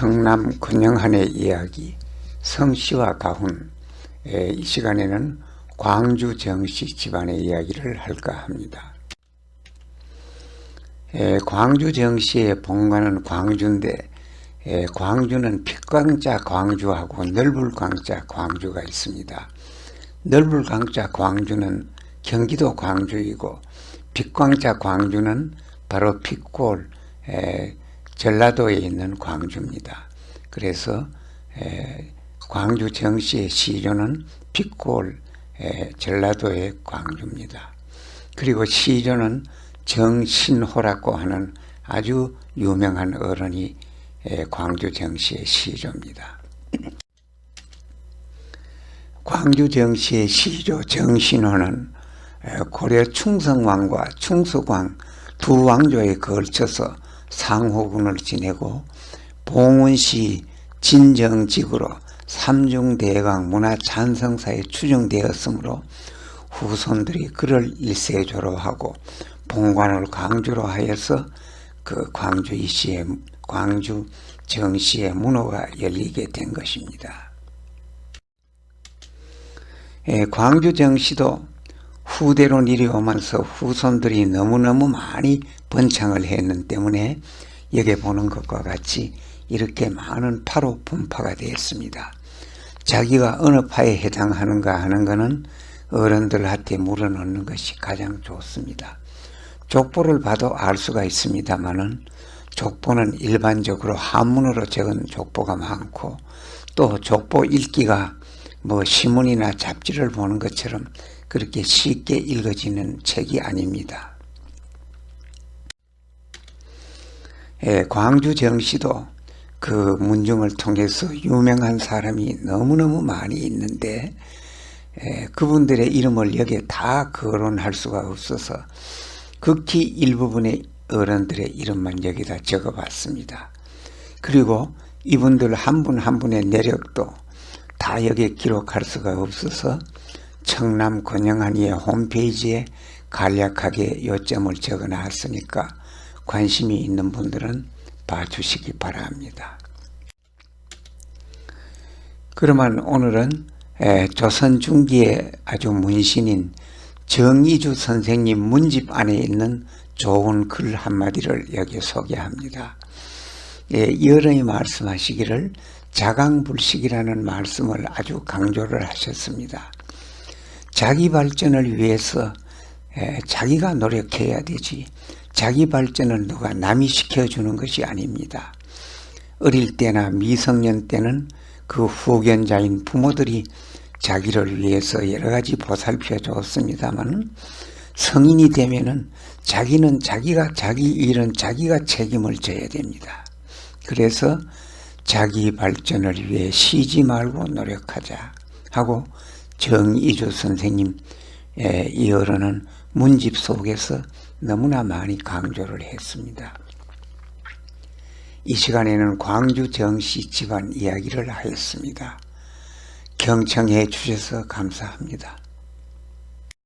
청남 근영한의 이야기 성씨와 가훈 에, 이 시간에는 광주 정씨 집안의 이야기를 할까 합니다. 에, 광주 정씨의 본관은 광주인데 에, 광주는 핏광자 광주하고 넓을 광자 광주가 있습니다. 넓을 광자 광주는 경기도 광주이고 핏광자 광주는 바로 핏골 에, 전라도에 있는 광주입니다. 그래서 에, 광주 정시의 시조는 에, 전라도의 광주입니다. 그리고 시조는 정신호라고 하는 아주 유명한 어른이 에, 광주 정시의 시조입니다. 광주 정시의 시조 정신호는 에, 고려 충성왕과 충수광 두 왕조에 걸쳐서 상호군을 지내고 봉은시 진정직으로 삼중대강 문화찬성사에 추정되었으므로 후손들이 그를 일세조로 하고 본관을 광주로 하여서 그 광주 이시의 광주 정시의 문호가 열리게 된 것입니다. 예, 광주 정시도 후대로 내려오면서 후손들이 너무너무 많이 번창을 했는 때문에 여기 보는 것과 같이 이렇게 많은 파로 분파가 되었습니다. 자기가 어느 파에 해당하는가 하는 것은 어른들한테 물어놓는 것이 가장 좋습니다. 족보를 봐도 알 수가 있습니다만은 족보는 일반적으로 한문으로 적은 족보가 많고 또 족보 읽기가 뭐 신문이나 잡지를 보는 것처럼 그렇게 쉽게 읽어지는 책이 아닙니다. 예, 광주 정시도 그 문중을 통해서 유명한 사람이 너무너무 많이 있는데 예, 그분들의 이름을 여기에 다 거론할 수가 없어서 극히 일부분의 어른들의 이름만 여기다 적어봤습니다. 그리고 이분들 한 분한 분의 내력도 다 여기에 기록할 수가 없어서 청남 권영한이의 홈페이지에 간략하게 요점을 적어 놨으니까 관심이 있는 분들은 봐주시기 바랍니다. 그러면 오늘은 조선 중기의 아주 문신인 정이주 선생님 문집 안에 있는 좋은 글 한마디를 여기 소개합니다. 예, 여름이 말씀하시기를 자강불식이라는 말씀을 아주 강조를 하셨습니다. 자기 발전을 위해서 자기가 노력해야 되지 자기 발전을 누가 남이 시켜주는 것이 아닙니다. 어릴 때나 미성년 때는 그 후견자인 부모들이 자기를 위해서 여러 가지 보살펴 줬습니다만 성인이 되면은 자기는 자기가 자기 일은 자기가 책임을 져야 됩니다. 그래서 자기 발전을 위해 쉬지 말고 노력하자 하고 정이주 선생님 이 어른은 문집 속에서 너무나 많이 강조를 했습니다. 이 시간에는 광주 정시 집안 이야기를 하였습니다. 경청해 주셔서 감사합니다.